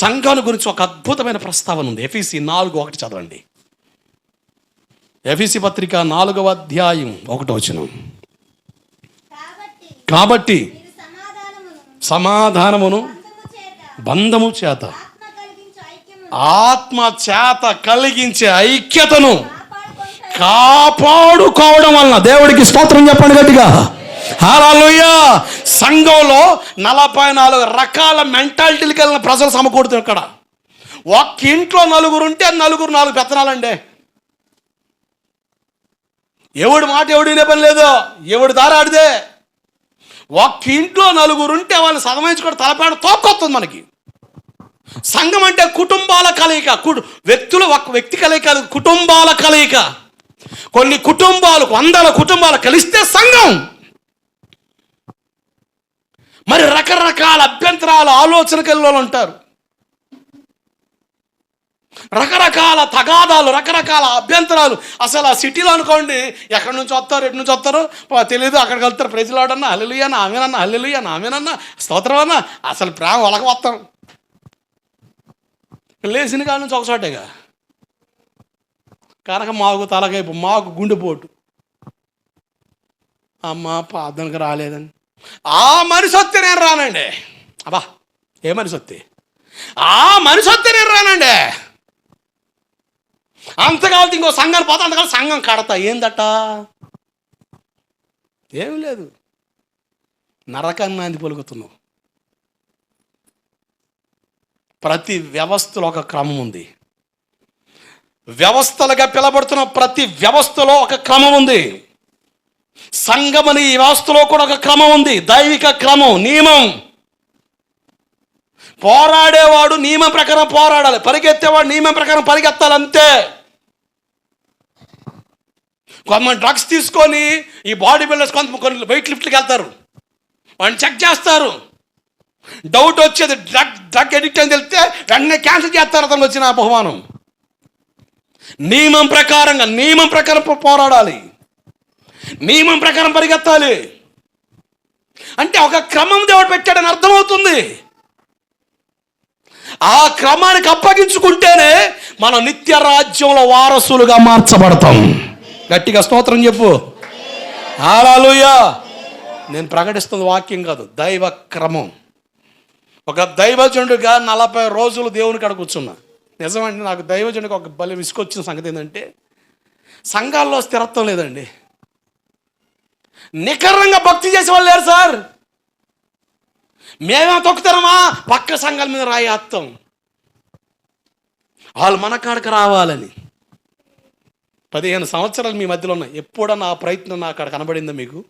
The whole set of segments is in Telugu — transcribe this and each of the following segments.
సంఘాల గురించి ఒక అద్భుతమైన ప్రస్తావన ఉంది. ఎఫీసీ నాలుగు ఒకటి చదవండి. ఎఫీసి పత్రిక నాలుగవ అధ్యాయం ఒకటో వచనం. కాబట్టి సమాధానమును బంధము చేత ఆత్మ చేత కలిగించే ఐక్యతను కాపాడుకోవడం వలన దేవుడికి స్తోత్రం చెప్పండి గట్టిగా. హల్లెలూయా సంఘంలో నలభై నాలుగు రకాల మెంటాలిటీలు కలిగిన ప్రజలు సమకూడుతారు ఇక్కడ. ఒక్క ఇంట్లో నలుగురు ఉంటే నలుగురు నాలుగు పెత్తనాలండి. ఎవడి మాట ఎవడి వినే పని లేదు. ఎవడి దారి ఆడిదే. ఒక్క ఇంట్లో నలుగురు ఉంటే వాళ్ళు సగమించుకొని తలపేడ తోకొస్తుంది మనకి. సంఘం అంటే కుటుంబాల కలయిక. వ్యక్తులు ఒక వ్యక్తి కలయిక కుటుంబాల కలయిక. కొన్ని కుటుంబాలు వందల కుటుంబాలు కలిస్తే సంఘం. మరి రకరకాల అభ్యంతరాలు ఆలోచన ఉంటారు రకరకాల తగాదాలు రకరకాల అభ్యంతరాలు. అసలు ఆ సిటీలో అనుకోండి ఎక్కడి నుంచి వస్తారు ఎటు నుంచి వస్తారు? తెలియదు అక్కడికి వెళ్తారు. ప్రజలాడన్నా అల్లెలుయ్యన్న ఆమెనన్నా అల్లెలుయ్యన్న ఆమెనన్నా స్తోత్రం అన్న అసలు ప్రేమ వలక వస్తాం. లేచిన కాడ నుంచి ఒకసాటేగా కనుక మాకు తలకైపు మాకు గుండెపోటు. అమ్మ ప్రార్థనకు రాలేదని ఆ మనిషి వస్తే నేను రానండి. అబ్బా ఏ మనిషి వస్తే ఆ మనిషి వస్తే నేను రానండి. అంతకాలం ఇంకో సంఘాన్ని పోతా అంతకాలం సంఘం కడతా. ఏందట ఏం లేదు. నరకాన్ని నాంది పలుకుతున్నావు. ప్రతి వ్యవస్థలో ఒక క్రమం ఉంది. వ్యవస్థలుగా పిలబడుతున్న ప్రతి వ్యవస్థలో ఒక క్రమం ఉంది. సంఘమని ఈ వ్యవస్థలో కూడా ఒక క్రమం ఉంది. దైవిక క్రమం నియమం. పోరాడేవాడు నియమం ప్రకారం పోరాడాలి. పరిగెత్తేవాడు నియమం ప్రకారం పరిగెత్తాలి అంతే కొంతమంది డ్రగ్స్ తీసుకొని ఈ బాడీ బిల్డర్స్ కొంత కొన్ని వెయిట్ లిఫ్ట్కి వెళ్తారు. వాడిని చెక్ చేస్తారు. డౌట్ వచ్చేది డ్రగ్ డ్రగ్ ఎడిక్ట్ అని తెలిస్తే వెంటనే క్యాన్సిల్ చేస్తారు అతను వచ్చిన బహుమానం. నియమం ప్రకారంగా నియమం ప్రకారం పోరాడాలి. నియమం ప్రకారం పరిగెత్తాలి. అంటే ఒక క్రమం దేవుడు పెట్టాడని అర్థమవుతుంది. ఆ క్రమానికి అప్పగించుకుంటేనే మన నిత్య రాజ్యంలో వారసులుగా మార్చబడతాం. గట్టిగా స్తోత్రం చెప్పు. హాలూయా నేను ప్రకటిస్తున్న వాక్యం కాదు దైవ క్రమం. ఒక దైవజనుడిగా నలభై రోజులు దేవుని కాడ కూర్చున్నా. నిజమండి నాకు దైవజనుడికి ఒక బలి విసుకొచ్చిన సంగతి ఏంటంటే సంఘాల్లో స్థిరత్వం లేదండి. నికరంగా భక్తి చేసే వాళ్ళు లేరు సార్. మేమే తొక్కుతారమా పక్క సంఘాల మీద రాయేస్తాం వాళ్ళు మన కాడకు రావాలని. పదిహేను సంవత్సరాలు మీ మధ్యలో ఉన్నాయి. ఎప్పుడన్నా ఆ ప్రయత్నం నా అక్కడ కనబడిందా మీకు?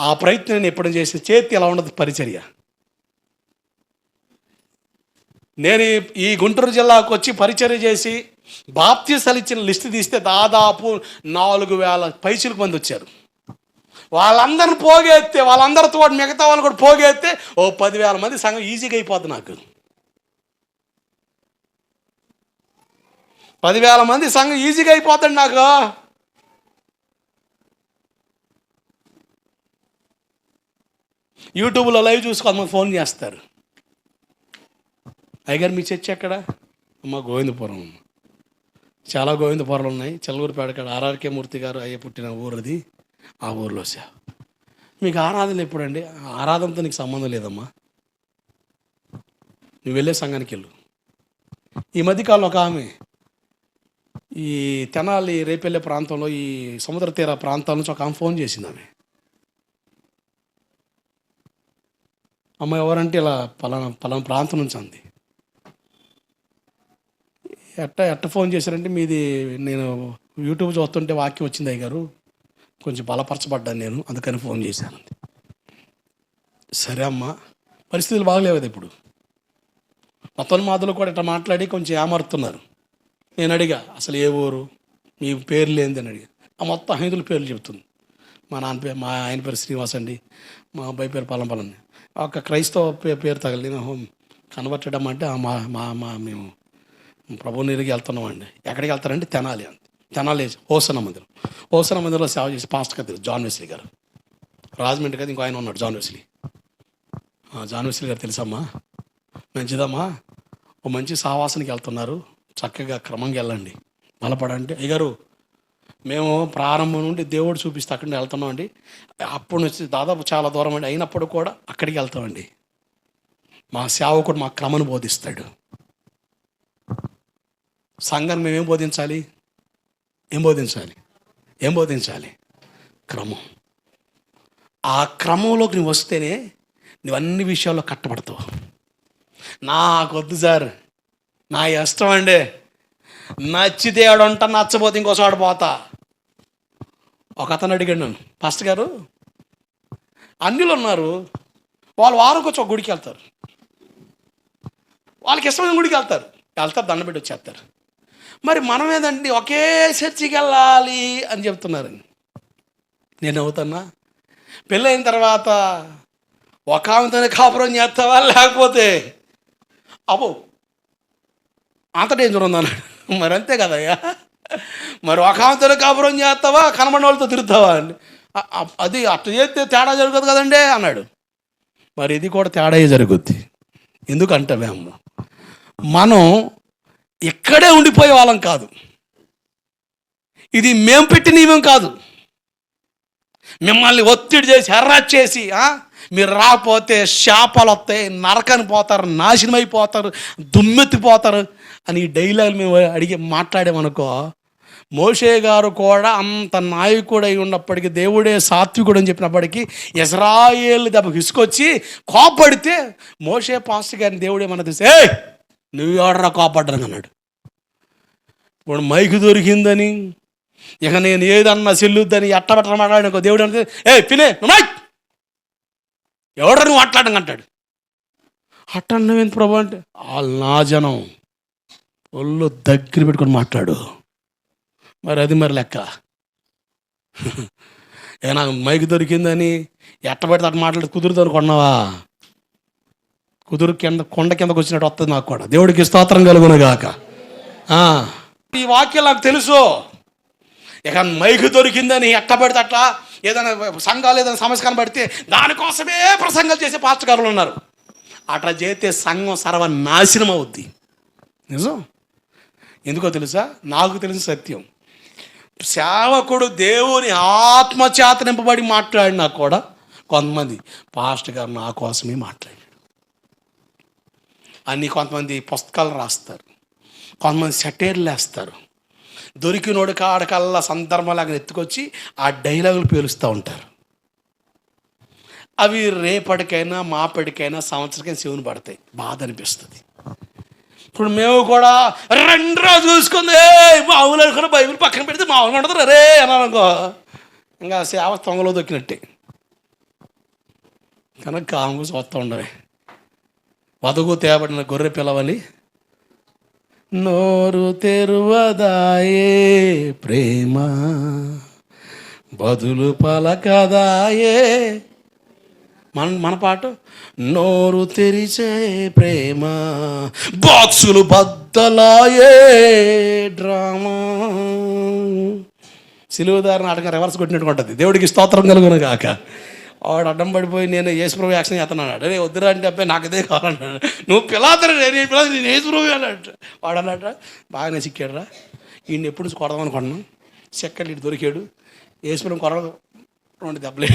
ఆ ప్రయత్నం నేను ఎప్పుడు చేసిన చేతి ఎలా ఉండదు? పరిచర్య. నేను ఈ- ఈ గుంటూరు జిల్లాకు వచ్చి పరిచర్య చేసి బాప్తీసాలు ఇచ్చిన లిస్ట్ తీస్తే దాదాపు నాలుగు వేల పైసలకు మంది వచ్చారు. వాళ్ళందరిని పోగేస్తే వాళ్ళందరితో మిగతా వాళ్ళు కూడా పోగేస్తే ఓ పదివేల మంది సంఘం ఈజీగా అయిపోద్ది నాకు. పదివేల మంది సంఘం ఈజీగా అయిపోతుంది నాకు. యూట్యూబ్లో లైవ్ చూసి కొంతమంది ఫోన్ చేస్తారు. అయ్యగారు మీ చర్చ ఎక్కడ? అమ్మ గోవిందపురం. చాలా చాలా గోవిందపురాలు ఉన్నాయి. చెల్లూరుపేట కాడ ఆర్ఆర్కే మూర్తి గారు అయ్యే పుట్టిన ఊరు అది ఆ ఊరిలో సేవ మీకు ఆరాధన ఎప్పుడండి? ఆరాధనతో నీకు సంబంధం లేదమ్మా. నువ్వు వెళ్ళే సంఘానికి వెళ్ళు. ఈ మధ్యకాలంలో ఒక ఆమె ఈ తెనాలి రేపెళ్ళే ప్రాంతంలో ఈ సముద్ర తీర ప్రాంతాల నుంచి ఒక ఆమె ఫోన్ చేసింది ఆమె. అమ్మ ఎవరంటే ఇలా పలానా పలానా ప్రాంతం నుంచి అంది. ఎట్ట ఎట్ట ఫోన్ చేశారంటే మీది నేను యూట్యూబ్ చూస్తుంటే వాక్యం వచ్చింది అయ్య గారు కొంచెం బలపరచబడ్డాను నేను అందుకని ఫోన్ చేశాను. సరే అమ్మా పరిస్థితులు బాగలేవు ఇప్పుడు. మొత్తం మాటలు కూడా ఇట్లా మాట్లాడి కొంచెం ఏమరుతున్నారు. నేను అడిగా అసలు ఏ ఊరు? మీ పేరు లేనిది అని అడిగా. ఆ మొత్తం హైదుల పేర్లు చెబుతుంది. మా నాన్న పేరు మా ఆయన పేరు శ్రీనివాస్ అండి. మా అబ్బాయి పేరు పలం పలం ఒక క్రైస్తవ పే- పేరు తగిలి కనబట్టడం అంటే ఆ మా మా మా మేము ప్రభు నీరుకి వెళ్తున్నామండి. ఎక్కడికి వెళ్తారంటే తెనాలి అంత తెనాలి హోసన మందిరం. హోసన మందిరంలో సేవ చేసి పాస్టర్ గారు జాన్ వెస్లీ గారు. రాజమండ్రి కదా ఇంకో ఆయన ఉన్నాడు జాన్ వెస్లీ. జాన్విశ్రీ గారు తెలుసమ్మా? మంచిదమ్మా? ఓ మంచి సావాసానికి వెళ్తున్నారు. చక్కగా క్రమంగా వెళ్ళండి. బలపడండి. అయ్యగారు మేము ప్రారంభం నుండి దేవుడు చూపిస్తే అక్కడికి వెళ్తున్నామండి అప్పటి నుంచి దాదాపు చాలా దూరం అండి. అయినప్పుడు కూడా అక్కడికి వెళ్తామండి. మా సేవకుడు మా క్రమను బోధిస్తాడు. సంఘాన్ని మేమేం బోధించాలి? ఏం బోధించాలి? ఏం బోధించాలి? క్రమం. ఆ క్రమంలోకి నువ్వు వస్తేనే నువ్వు అన్ని విషయాల్లో కట్టబడతావు. నాకొద్దు సార్. నా ఇష్టం అండి. నచ్చితే ఆడంట నచ్చపోతే ఇంకో పోతా. ఒక అతను అడిగాడు నన్ను ఫస్ట్ గారు అన్నిలు ఉన్నారు. వాళ్ళు వారంకి వచ్చి ఒక గుడికి వెళ్తారు వాళ్ళకి ఇష్టమైన గుడికి వెళ్తారు. వెళ్తారు దండ పెట్టి వచ్చేస్తారు. మరి మనం ఏదండి? ఒకే చర్చికి వెళ్ళాలి అని చెప్తున్నారండి. నేను అవుతున్నా పెళ్ళైన తర్వాత ఒక ఆమెతోనే కాపురం చేస్తావా? లేకపోతే అబ్బో అంత డేంజర్ ఉందన్నాడు మరి అంతే కదయ్యా. మరి ఒక ఆమెతోనే కాపురం చేస్తావా? కనబడిన వాళ్ళతో తిరుగుతావా? అండి అది అట్లా చేస్తే తేడా జరుగుతుంది కదండి అన్నాడు. మరి ఇది కూడా తేడా జరుగుద్ది. ఎందుకంటే మేము మనం ఇక్కడే ఉండిపోయే వాళ్ళం కాదు. ఇది మేము పెట్టిన నియమం కాదు. మిమ్మల్ని ఒత్తిడి చేసి హెర్రాట్ చేసి మీరు రాకపోతే శాపాలు వస్తాయి నరకని పోతారు నాశనం అయిపోతారు దుమ్మెత్తిపోతారు అని ఈ డైలాగ్ మేము అడిగి మాట్లాడామనుకో మోషే గారు కూడా అంత నాయకుడై ఉన్నప్పటికీ దేవుడే సాత్వికుడు అని చెప్పినప్పటికీ ఇజ్రాయేల్ దెబ్బ విసుకొచ్చి కోపడితే మోషే పాస్ట్ గారిని దేవుడే మన తీసే నువ్వు ఎవడరా కోపడ్డాను అన్నాడు ఇప్పుడు మైక్ దొరికిందని ఇక నేను ఏదన్నా చెల్లుద్దని ఎట్టబెట్ట మాట్లాడిన దేవుడు అంటే ఏ పినే మైక్! ఎవడ నువ్వు మాట్లాడడం అంటాడు. అట్టన్నం ఎంత ప్రభు అంటే వాళ్ళు నా జనం ఒళ్ళు దగ్గర పెట్టుకొని మాట్లాడు. మరి అది మరి లెక్క. ఏ నాకు మైక్ దొరికిందని ఎట్టబెడితే అట్లా మాట్లాడి కుదురుతాను కొన్నావా కుదురు కింద కొండ కిందకు వచ్చినట్టు వస్తుంది నాకు కూడా. దేవుడికి స్తోత్రం కలుగును గాక. ఈ వాక్యం నాకు తెలుసు. ఇక మైకు దొరికిందని ఎక్క పడితే అట్లా ఏదైనా సంఘాలు ఏదైనా సమస్య కనబడితే దానికోసమే ప్రసంగాలు చేసే పాస్టర్గారులు ఉన్నారు. అట్లా చేస్తే సంఘం సర్వనాశనం అవుద్ది. నిజం? ఎందుకో తెలుసా? నాకు తెలిసిన సత్యం. సేవకుడు దేవుని ఆత్మచేత నింపబడి మాట్లాడినా కూడా కొంతమంది పాస్టర్ గారు నా కోసమే మాట్లాడాడు అన్ని కొంతమంది పుస్తకాలు రాస్తారు. కొంతమంది సెటైర్లు వేస్తారు. దొరికినోడు కాడకల్లా సందర్భంలాగా ఎత్తుకొచ్చి ఆ డైలాగులు పేలుస్తూ ఉంటారు. అవి రేపటికైనా మాపటికైనా సంవత్సరకైనా శివుని పడతాయి. బాధ అనిపిస్తుంది. ఇప్పుడు మేము కూడా రెండు రోజు చూసుకుంది మామూలు అనుకున్న బైబిల్ పక్కన పెడితే మామూలు ఉండదు రే అన్నానుకో ఇంకా సేవ తొంగలో దొక్కినట్టే. కనుక కాము చూస్తూ ఉండవే వదగు తేబడిన గొర్రె పిలవలి. నోరు తెరువదాయే ప్రేమ బదులు పలకదాయే. మన మన పాట నోరు తెరిచే ప్రేమ బాక్సులు బద్దలాయే డ్రామా. సిలువదారి నాటకం రివర్స్ కొట్టినట్టు ఉంటుంది. దేవుడికి స్తోత్రం కలుగును కాక వాడు అడ్డం పడిపోయి నేను యేసుప్రభు యాక్షన్ చేస్తున్నాడు అరే వద్దురా అంటే అబ్బాయి నాకు అదే కావాలన్నాడు నువ్వు పిలాతరు నేను పిలా నేను యేసుప్రభు అన్నట్టు వాడు అన్నట్రా బాగానే చిక్కాడురా. ఈయన ఎప్పుడు నుంచి కొడదాం అనుకున్నాను చెక్కలు ఇటు దొరికాడు. యేసుప్రభు కొర రెండు దెబ్బలే.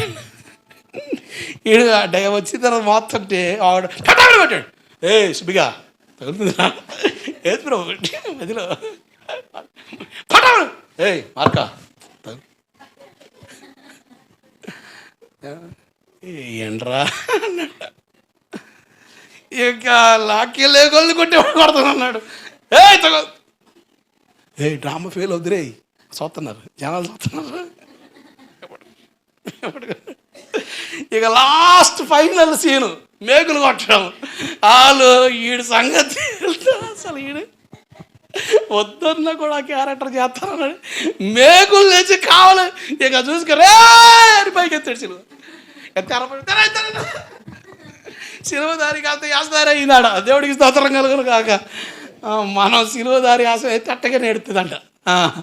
ఈడు డయ వచ్చిన తర్వాత మొత్తం ఆవిడ పటాలు కొట్టాడు. ఏ సుబిగా తగులుతుందిరా. యేసుప్రభు మధ్యలో. ఏయ్ మార్కా ఏంట్రా ఇక లాక్కి లేకొల్ని కొట్టేవాడు కొడుతున్నాడు ఏ తగ. ఏ డ్రామా ఫెయిల్ అవుద్దిరే. చూస్తున్నారు. జనాలు చూస్తున్నారు. ఇక లాస్ట్ ఫైనల్ సీను మేకులు కొట్టడం. వాళ్ళు ఈడు సంగతి అసలు ఈడు? వద్దన్న కూడా క్యారెక్టర్ చేస్తానన్నాడు. మేకులు లేచి కావాలి. ఇక చూసుకురే పైకి ఎత్తాడు సినిమా. తెరపడి తెర తెర సిలువదారికి అంత యాసదారి దేవుడికి స్తోత్రం కలుగును కాక. మనం సిలువదారి యాస అయితే అట్టగా నేడుతుందంట. ఆ.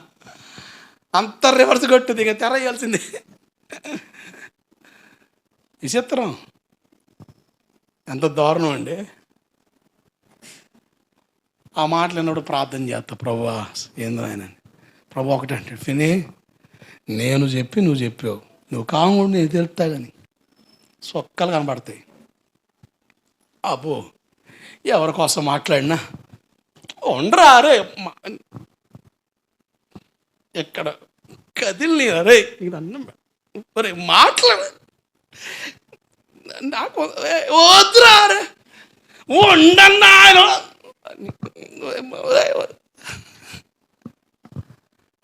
అంత రివర్స్ కొట్టుది. ఇక తెర వేయాల్సిందే. విచిత్రం. ఎంత దారుణం అండి. ఆ మాటలు విన్నప్పుడు ప్రార్థన చేస్తా ప్రభు ఏంద్ర ఆయన ప్రభు ఒకటే అంటే ఫిని నేను చెప్పి నువ్వు చెప్పావు. నువ్వు కాంగుడు నేను తెలుపుతా కానీ సొక్కలు కనబడతాయి. అబ్బో ఎవరి కోసం మాట్లాడినా? ఉండరా రే ఎక్కడ కదిలి అరే ఇది అన్నం రే మాట్లాడ. నాకు వద్దురా రే. ఉండన్నా ఆయన.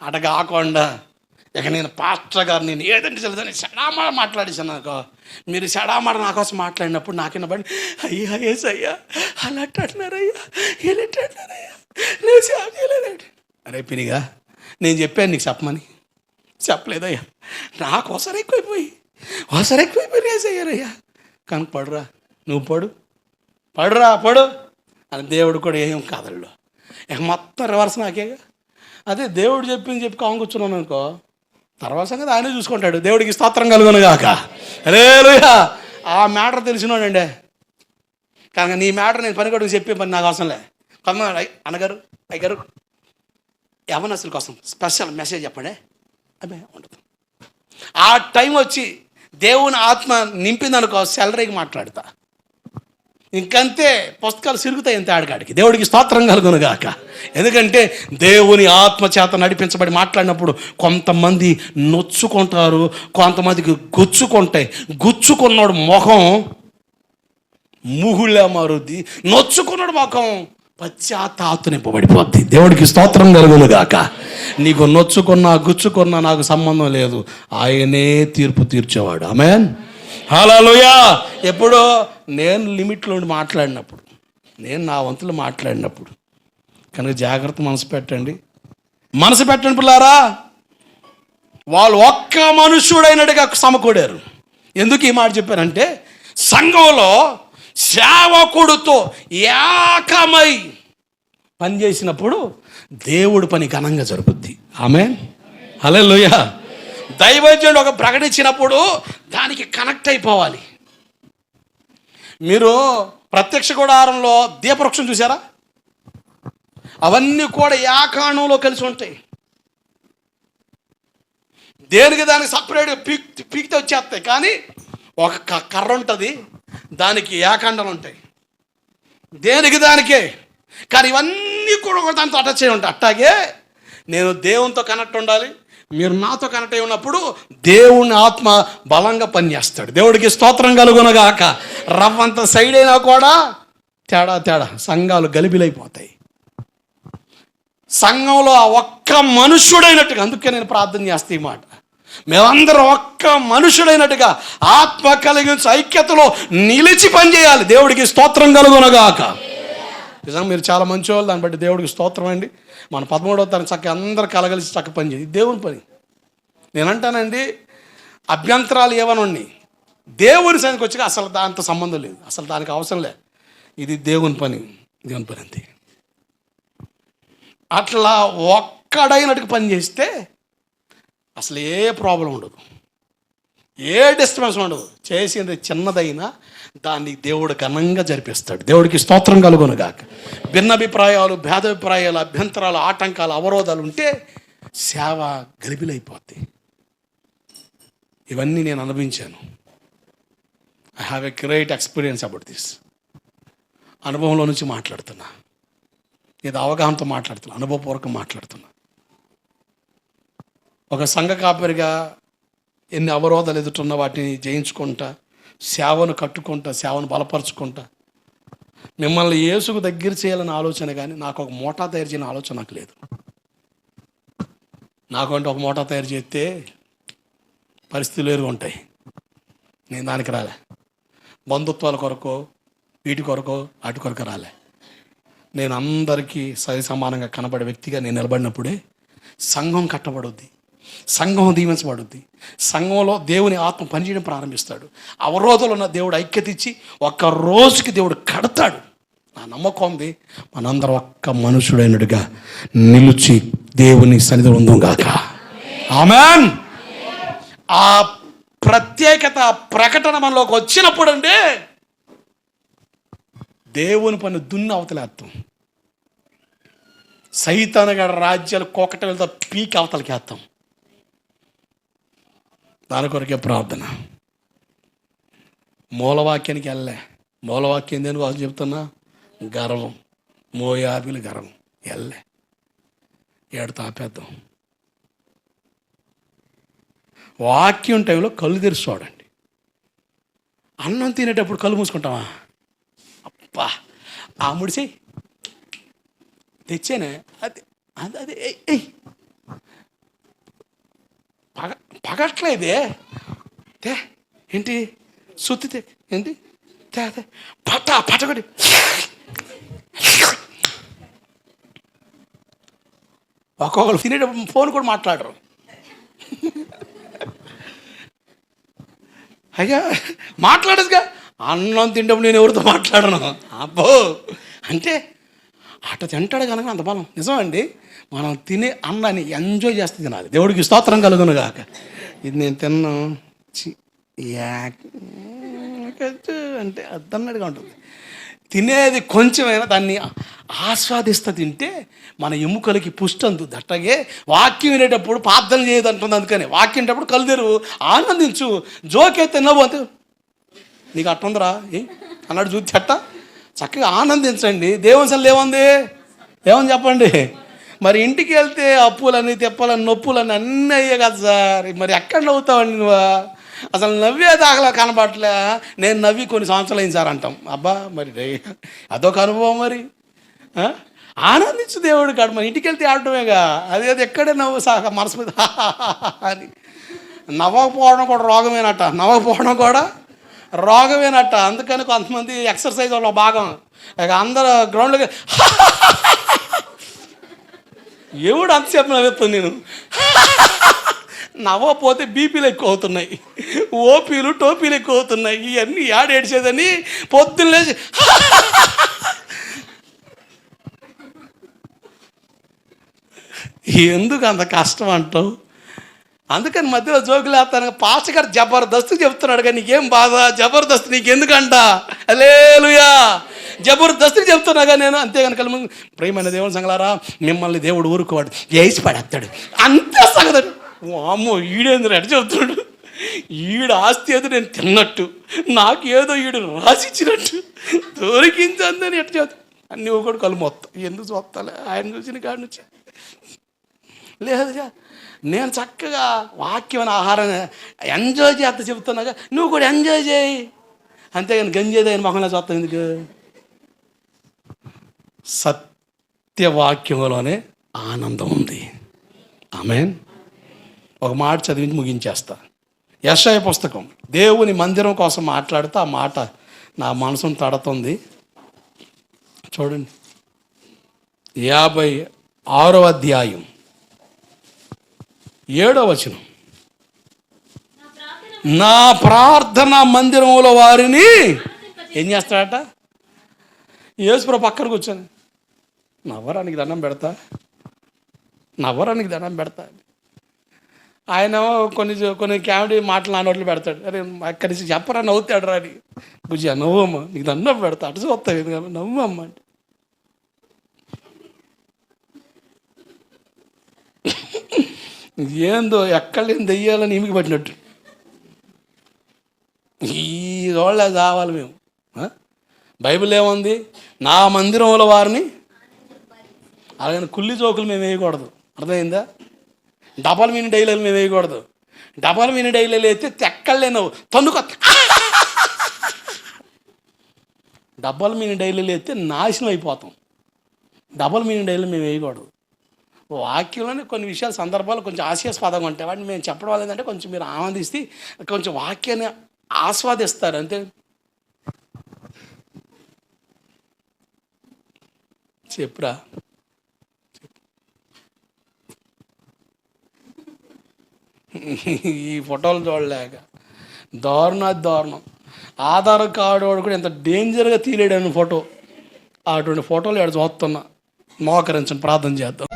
అట కాకుండా ఇక నేను పాస్టర్ గారు నేను ఏదంటే చెబుతాను. షడామాట మాట్లాడేసాను నాకు. మీరు షడామాట నా కోసం మాట్లాడినప్పుడు నాకిన పడి అయ్యా ఏస్ అయ్యా అలా అంటున్నారయ్యా ఇలా అంటున్నారయ్యా నేను చేయలేదండి అరే పినిగా నేను చెప్పాను నీకు చెప్పమని. చెప్పలేదయ్యా. నాకు ఒకసారి ఎక్కువైపోయి ఒకసారి ఎక్కువైపోయి రేసయ్యారయ్యా కనుక పడురా నువ్వు పడు. పడురా పడు. అని దేవుడు కూడా ఏం కాదళ్ళు. ఇక మొత్తం రివర్స్ నాకేగా అదే దేవుడు చెప్పింది చెప్పి కాము కూర్చున్నాను అనుకో తర్వాత సంగతి ఆయనే చూసుకుంటాడు. దేవుడికి స్తోత్రం కలుగును గాక. లేలుయా ఆ మ్యాటర్ తెలిసినోడండి. కనుక నీ మ్యాటర్ నేను పని కూడా చెప్పే పని నాకు అవసరం లే కొంతమంది అన్నగారు అయ్యగారు యవనస్తుల కోసం స్పెషల్ మెసేజ్ చెప్పండి. అదే ఉండదు. ఆ టైం వచ్చి దేవుని ఆత్మ నింపిందనుకో సెలరీకి మాట్లాడతా. ఇంకంతే పుస్తకాలు సిరుగుతాయి అంతే ఆడకాడికి దేవుడికి స్తోత్రం కలుగునుగాక ఎందుకంటే దేవుని ఆత్మ చేత నడిపించబడి మాట్లాడినప్పుడు కొంతమంది నొచ్చుకుంటారు కొంతమందికి గుచ్చుకుంటాయి. గుచ్చుకున్నాడు ముఖం ముహుళ్ళ మారుద్ది నొచ్చుకున్నాడు ముఖం పశ్చాత్తాతు నింపబడిపోద్ది దేవుడికి స్తోత్రం కలుగునుగాక నీకు నొచ్చుకున్నా గుచ్చుకున్నా నాకు సంబంధం లేదు. ఆయనే తీర్పు తీర్చేవాడు. ఆమెన్. హలోయా ఎప్పుడో నేను లిమిట్లో ఉండి మాట్లాడినప్పుడు నేను నా వంతులు మాట్లాడినప్పుడు కనుక జాగ్రత్త మనసు పెట్టండి. మనసు పెట్టండి పిల్లారా. వాళ్ళు ఒక్క మనుష్యుడైనట్టుగా సమకూడారు. ఎందుకు ఈ మాట చెప్పారంటే సంఘంలో సేవకుడుతో ఏకమై పనిచేసినప్పుడు దేవుడు పని ఘనంగా జరుగుద్ది. ఆమె హలే దైవజ్ఞుడు ఒక ప్రకటించినప్పుడు దానికి కనెక్ట్ అయిపోవాలి. మీరు ప్రత్యక్ష గుడారంలో దీపవృక్షం చూసారా అవన్నీ కూడా ఏకాణంలో కలిసి ఉంటాయి. దేనికి దానికి సపరేట్గా పీక్ పీకితే వచ్చేస్తాయి. కానీ ఒక క- కర్ర ఉంటుంది దానికి ఏకాండలు ఉంటాయి. దేనికి దానికే? కానీ ఇవన్నీ కూడా దాంతో అటాచ్ అయి ఉంటాయి. అట్టాగే నేను దేవునితో కనెక్ట్ ఉండాలి. మీరు నాతో కనెక్ట్ అయి ఉన్నప్పుడు దేవుని ఆత్మ బలంగా పనిచేస్తాడు. దేవుడికి స్తోత్రం కలుగునగాక. రవ్వంత సైడ్ అయినా కూడా తేడా తేడా. సంఘాలు గలిబిలైపోతాయి. సంఘంలో ఆ ఒక్క మనుషుడైనట్టుగా అందుకే నేను ప్రార్థన చేస్తే ఈ మాట. మేమందరం ఒక్క మనుషుడైనట్టుగా ఆత్మ కలిగించే ఐక్యతలో నిలిచి పనిచేయాలి. దేవుడికి స్తోత్రం కలుగునగాక. నిజంగా మీరు చాలా మంచివాళ్ళు దాన్ని బట్టి దేవుడికి స్తోత్రం అండి. మన పదమూడవ తన చక్క అందరు కలగలిసి చక్క పని చేయి. దేవుని పని. నేనంటానండి అభ్యంతరాలు ఏమనండి దేవుని సైనికి వచ్చి అసలు దాంతో సంబంధం లేదు. అసలు దానికి అవసరం లే ఇది దేవుని పని. దేవుని పని అంతే. అట్లా ఒక్కడైనట్టుకు పని చేస్తే అసలు ఏ ప్రాబ్లం ఉండదు. ఏ డిస్టర్బెన్స్ ఉండదు. చేసింది చిన్నదైనా దాన్ని దేవుడు ఘనంగా జరిపిస్తాడు. దేవుడికి స్తోత్రం కలుగునుగాక భిన్నభిప్రాయాలు భిన్నాభిప్రాయాలు భేదాభిప్రాయాలు అభ్యంతరాలు ఆటంకాలు అవరోధాలు ఉంటే సేవ గలిబిలైపోద్ది ఇవన్నీ నేను అనుభవించాను. I have a great experience about this అనుభవంలో నుంచి మాట్లాడుతున్నా. ఇది అవగాహనతో మాట్లాడుతున్నా. అనుభవపూర్వకం మాట్లాడుతున్నా. ఒక సంఘ కాపరిగా ఎన్ని అవరోధాలు ఎదుటిన్న వాటిని జయించుకుంటా సేవను కట్టుకుంటా సేవను బలపరుచుకుంటా. మిమ్మల్ని యేసుకు దగ్గర చేయాలని ఆలోచన కానీ నాకు ఒక మోటా తయారు చేయని ఆలోచన నాకు లేదు. నాకంటే ఒక మోటా తయారు చేస్తే పరిస్థితులు వేరుగా ఉంటాయి. నేను దానికి రాలే. బంధుత్వాల కొరకు వీటి కొరకు అటు కొరకు రాలే. నేను అందరికీ సరి సమానంగా కనబడే వ్యక్తిగా నేను నిలబడినప్పుడే సంఘం కట్టబడుద్ది. సంఘం దీవించబడుద్ది సంఘంలో దేవుని ఆత్మ పనిచేయడం ప్రారంభిస్తాడు. అవరోధాలు ఉన్న దేవుడు ఐక్యత ఇచ్చి ఒక్క రోజుకి దేవుడు కడతాడు. నా నమ్మకం ఉంది. మనందరం ఒక్క మనుషుడైనడుగా నిలిచి దేవుని సన్నిధి ఉందాం గాక. ఆమెన్. ఆ ప్రత్యేకత ప్రకటన మనలోకి వచ్చినప్పుడు అండి దేవుని పని దున్ని అవతలేస్తాం సైతానగడ రాజ్యాలు కోకటలతో పీకి అవతలకి వేస్తాం. దాని కొరకే ప్రార్థన. మూలవాక్యానికి వెళ్ళలే. మూలవాక్యం దేని కోసం చెప్తున్నా? గర్వం. మోయాబిలు గర్వం. వెళ్ళే ఏడు తాపేద్దాం. వాక్యం టైంలో కళ్ళు తెరిచి చూడండి. అన్నం తినేటప్పుడు కళ్ళు మూసుకుంటావా? అబ్బా! ఆ ముడిసేయి తెచ్చానే? అది అది అది పగట్లేదే తే ఏంటి? సుత్తితే ఏంటి? తే తే. పట్ట పట్టకొడి ఒక్కొక్కరు తినేటప్పుడు ఫోన్ కూడా మాట్లాడరు. అయ్యా మాట్లాడదుగా అన్నం తింటప్పుడు నేను ఎవరితో మాట్లాడను? అబ్బో! అంటే అట్ట తింటాడు కనుక అంత బలం. నిజం అండి మనం తినే అన్నాన్ని ఎంజాయ్ చేస్తే తినాలి. దేవుడికి స్తోత్రం కలుగును గాక. ఇది నేను తిన్నాను చి, అంటే అద్దన్నట్టుగా ఉంటుంది. తినేది కొంచెమైనా దాన్ని ఆస్వాదిస్తూ తింటే మన ఎముకలకి పుష్టి అందుతుంది అట్టగే వాక్యం వినేటప్పుడు ప్రార్థన చేయదు అంటుంది అందుకని. వాక్యం వినేటప్పుడు కళ్ళు తెరువు ఆనందించు జోకే నవ్వు అంతే. నీకు అట్టుందిరా ఏ? అన్నాడు చూసి అట్ట. చక్కగా ఆనందించండి. దేవుని అసలు ఏముంది ఏమని చెప్పండి? మరి ఇంటికి వెళ్తే అప్పులని తెప్పలని నొప్పులని అన్నీ అయ్యే కదా సార్. మరి ఎక్కడ నవ్వుతావండి నువ్వు? అసలు నవ్వే దాకలా కనబడలే నేను నవ్వి కొన్ని సంవత్సరాలు అయింది సార్ అంటాం. అబ్బా మరి అదొక అనుభవం మరి. ఆనందించు దేవుడు కాడు. మరి ఇంటికి వెళ్తే ఆడటమేగా? అది అది ఎక్కడే నవ్వు సాక మనసు. మీద అని నవ్వకపోవడం కూడా రోగమేనట. నవ్వకపోవడం కూడా రోగమేనట. అందుకని కొంతమంది ఎక్సర్సైజ్ వాళ్ళ భాగం. అందరూ గ్రౌండ్లోకి ఎవడు అంతసేపు నవ్వుతాను నేను? నవ్వపోతే బీపీలు ఎక్కువ అవుతున్నాయి ఓపీలు టోపీలు ఎక్కువ అవుతున్నాయి ఇవన్నీ ఏడేడ్చేదని పొద్దున్న లేచి ఎందుకు అంత కష్టం అంటావు? అందుకని మధ్యలో జోకులు వేస్తాను. పాస్ గారు జబర్దస్త్ చెప్తున్నాడు కానీ నీకేం బాధ? జబర్దస్త్ నీకెందుకంట? అలేలుయా జబర్దస్త్ చెప్తున్నాగా నేను అంతేగాని కనుక ప్రేమైన దేవుని సంగలారా మిమ్మల్ని దేవుడు ఊరుకోవాడు వేసి పడేస్తాడు అంతే సంగతి. అమ్మో ఈడేంద్ర ఎట చెప్తున్నాడు. ఈడు ఆస్తి ఏదో నేను తిన్నట్టు నాకు ఏదో ఈడు రాసిచ్చినట్టు దొరికిందని ఎట్లా చెప్తా. అన్ని ఒకటి కళ్ళు మొత్తం ఎందుకు చూస్తాలే? ఆయన చూసిన కాడి నుంచి. లేదుగా నేను చక్కగా వాక్యమైన ఆహారం ఎంజాయ్ చేస్తా చెప్తున్నాగా నువ్వు కూడా ఎంజాయ్ చేయి. అంతేగాని గంజేదైన మొహంలో చూస్తావు ఎందుకు? సత్యవాక్యంలోనే ఆనందం ఉంది. ఆమెన్. ఒక మాట చదివించి ముగించేస్తా. యశాయ పుస్తకం. దేవుని మందిరం కోసం మాట్లాడితే ఆ మాట నా మనసును తడుతుంది. చూడండి. యాభై ఆరో అధ్యాయం. ఏడో వచనం. నా ప్రార్థన మందిరంలో వారిని ఏం చేస్తాడట? యేసుప్రభు పక్కన కూర్చొని. నవ్వరానికి దండం పెడతా. నవ్వరానికి దండం పెడతా. ఆయన కొన్ని కొన్ని కామెడీ మాటలు నానోట్లు పెడతాడు. అరే అక్కడి నుంచి చెప్పరా నవ్వుతాడు రా అని. బుజ్జి నవ్వమ్మ నీకు దండం పెడతా. అటు చూస్తావు ఎందుకు? నవ్వమ్మ అంటే. ఏందో ఎక్కడ నేను దెయ్యాలని ఈమికి పట్టినట్టు. ఈ రోళ్ళ కావాలి మేము. బైబిల్ ఏముంది? నా మందిరంలో వారిని అలాగని కుల్లి జోకులు మేము వేయకూడదు. అర్థమైందా? డబల్ మీని డైలీలు మేము వేయకూడదు. డబల్ మీని డైలీలు అయితే తెక్కలేను తన్నుకొ. డబల్ మీని డైలీలు అయితే నాశనం అయిపోతాం. డబల్ మీని డైలీలు మేము వేయకూడదు. వాక్యంలోనే కొన్ని విషయాలు సందర్భాలు కొంచెం ఆశయాస్పదంగా ఉంటాయి. వాటిని మేము చెప్పడం వల్ల ఏంటంటే కొంచెం మీరు ఆనందిస్తే కొంచెం వాక్యాన్ని ఆస్వాదిస్తారు. అంతే. చెప్పురా. ఈ ఫోటోలు చూడలేక. దారుణ దారుణం. ఆధార్ కార్డు వాడు కూడా ఎంత డేంజర్గా తీలేడాను ఫోటో. అటువంటి ఫోటోలు ఇక్కడ చూస్తున్నా. మోకరించండి ప్రార్థన చేద్దాం.